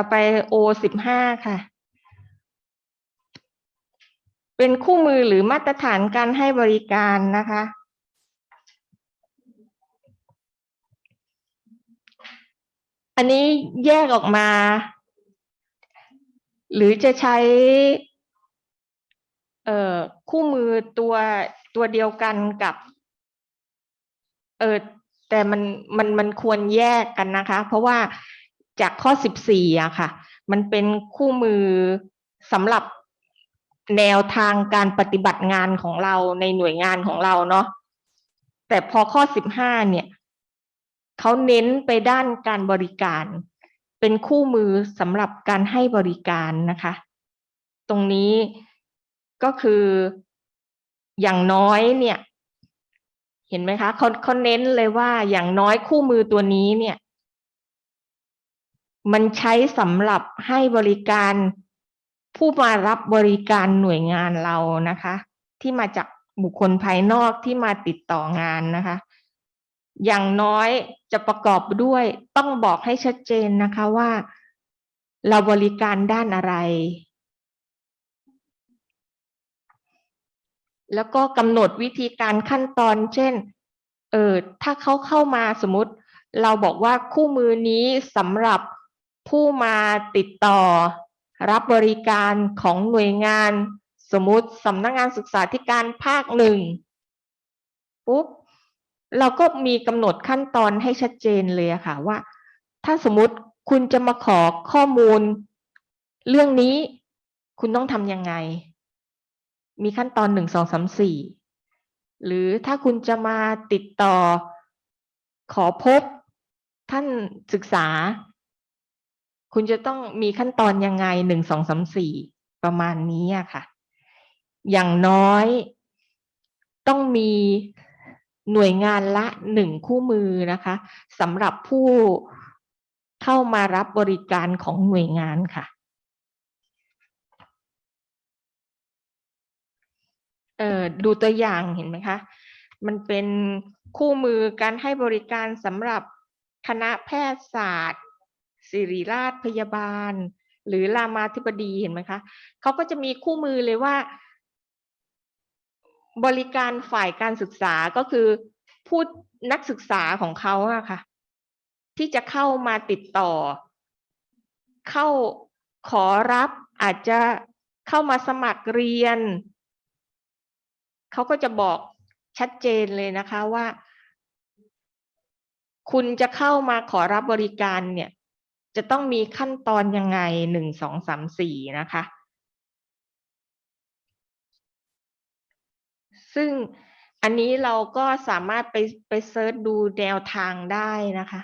ต่อไป O สิบห้าค่ะ เป็นคู่มือหรือมาตรฐานการให้บริการนะคะ อันนี้แยกออกมา หรือจะใช้เอ่อคู่มือตัวตัวเดียวกันกับ เออแต่มันมันมันควรแยกกันนะคะ เพราะว่า จากข้อสิบสี่อะค่ะ มันเป็นคู่มือสำหรับแนวทางการปฏิบัติงานของเราในหน่วยงานของเราเนาะแต่พอข้อสิบห้าเนี่ยเขาเน้นไปด้านการบริการ เป็นคู่มือสำหรับการให้บริการนะคะ ตรงนี้ก็คืออย่างน้อยเนี่ย เห็นไหมคะเขาเขาเน้นเลยว่าอย่างน้อยคู่มือตัวนี้เนี่ย มันใช้สำหรับให้บริการผู้มารับบริการหน่วยงานเรานะคะ ที่มาจากบุคคลภายนอกที่มาติดต่องานนะคะ อย่างน้อยจะประกอบด้วยต้องบอกให้ชัดเจนนะคะว่า เราบริการด้านอะไร แล้วก็กำหนดวิธีการขั้นตอน เช่น เออถ้าเขาเข้ามาสมมติ เราบอกว่าคู่มือนี้สำหรับ ผู้มาติดต่อ รับบริการของหน่วยงาน สมมติสำนักงงานศึกษาธิการภาคหนึ่งปุ๊บเราก็มีกำหนดขั้นตอนให้ชัดเจนเลยค่ะว่า ถ้าสมมติคุณจะมาขอข้อมูล เรื่องนี้คุณต้องทำยังไง มีขั้นตอนหนึ่งสองสามสี่หรือถ้าคุณจะมาติดต่อขอพบท่านศึกษา คุณจะต้องมีขั้นตอนยังไงหนึ่งสองสามสี่ประมาณนี้อะค่ะ อย่างน้อยต้องมีหน่วยงานละหนึ่งคู่มือนะคะสำหรับผู้เข้ามารับบริการของหน่วยงานค่ะเอ่อดูตัวอย่างเห็นไหมคะ มันเป็นคู่มือการให้บริการสำหรับคณะแพทยศาสตร์ ศิริราชพยาบาล หรือรามาธิบดีเห็นไหมคะเขาก็จะมีคู่มือเลยว่า บริการฝ่ายการศึกษาก็คือผู้นักศึกษาของเขาอะค่ะ ที่จะเข้ามาติดต่อ เข้าขอรับอาจจะเข้ามาสมัครเรียน เขาก็จะบอกชัดเจนเลยนะคะว่า คุณจะเข้ามาขอรับบริการเนี่ย จะต้องมีขั้นตอนยังไงหนึ่งสองสามสี่นะคะ ซึ่งอันนี้เราก็สามารถไปไปเซิร์ชดูแนวทางได้นะคะ